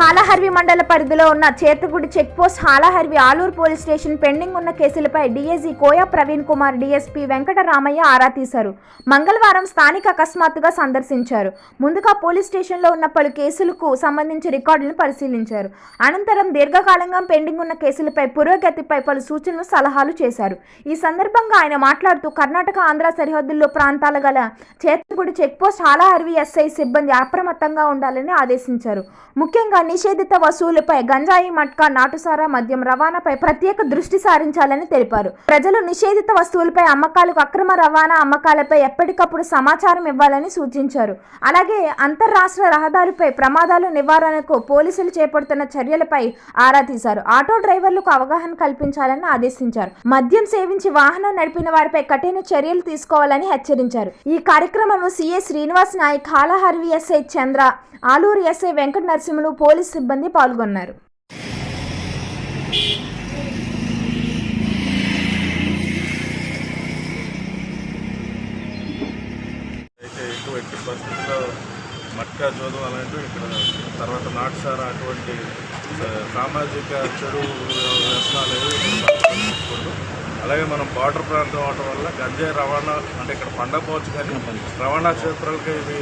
హాలహర్వి మండల పరిధిలో ఉన్న Chetagudi checkpost Halaharvi Aluru police station pending ఉన్న కేసులపై డీఏజీ కోయా ప్రవీణ్ కుమార్ డీఎస్పీ వెంకటరామయ్య ఆరా తీశారు. మంగళవారం స్థానిక అకస్మాత్తుగా సందర్శించారు. ముందుగా పోలీస్ స్టేషన్లో ఉన్న పలు కేసులకు సంబంధించి రికార్డులను పరిశీలించారు. అనంతరం దీర్ఘకాలంగా పెండింగ్ ఉన్న కేసులపై పురోగతిపై పలు సూచనలు సలహాలు చేశారు. ఈ సందర్భంగా ఆయన మాట్లాడుతూ కర్ణాటక ఆంధ్ర సరిహద్దుల్లో ప్రాంతాల గల చేతగుడి చెక్పోస్ట్ హాలహర్వి ఎస్ఐ సిబ్బంది అప్రమత్తంగా ఉండాలని ఆదేశించారు. ముఖ్యంగా నిషేధిత వసూలుపై గంజాయి మట్కా నాటుసారా మద్యం రవాణాపై ప్రత్యేక దృష్టి సారించాలని తెలిపారు. ప్రజలు నిషేధిత వస్తువులపై అమ్మకాలకు అక్రమ రవాణా అమ్మకాలపై ఎప్పటికప్పుడు సమాచారం ఇవ్వాలని సూచించారు. అలాగే అంతర్రాష్ట్ర రహదారిపై ప్రమాదాల నివారణకు పోలీసులు చేపడుతున్న చర్యలపై ఆరా తీశారు. ఆటో డ్రైవర్లకు అవగాహన కల్పించాలని ఆదేశించారు. మద్యం సేవించి వాహనం నడిపిన వారిపై కఠిన చర్యలు తీసుకోవాలని హెచ్చరించారు. ఈ కార్యక్రమంలో CI Srinivas Nayak Halaharvi SI Chandra Aluru SI Venkata Narasimhulu police సిబ్బంది పాల్గొన్నారు. అయితే పరిస్థితుల్లో మట్కా జోదం అలాంటివి ఇక్కడ తర్వాత నాటుసారా అటువంటి సామాజిక చెడు అలాగే మనం బార్డర్ ప్రాంతం అవడం వల్ల గంజాయి రవాణా అంటే ఇక్కడ పండకపోవచ్చు కానీ రవాణా క్షేత్రాలకి ఇవి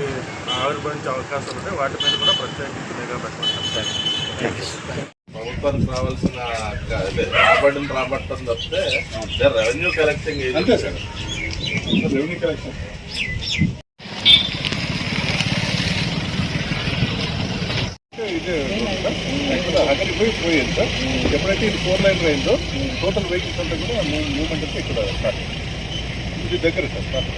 ఆవిర్భవించే అవకాశాలు ఉంటాయి. వాటి మీద కూడా ప్రత్యేకించి నిఘా పెట్టమంటారు ప్రభుత్వానికి రావాల్సిన రాబడిని రాబట్టడం తప్పితే రెవెన్యూ కలెక్టింగ్ రెవెన్యూ కలెక్షన్. ఇదే పోయి పోయింది? సార్ ఎప్పుడైతే ఇది ఫోర్ లైన్ అయిందో టోటల్ వెహికల్స్ అంతా కూడా మూమెంట్ అంతా ఇక్కడ స్టార్ట్ ఇది దగ్గర సార్ స్టార్ట్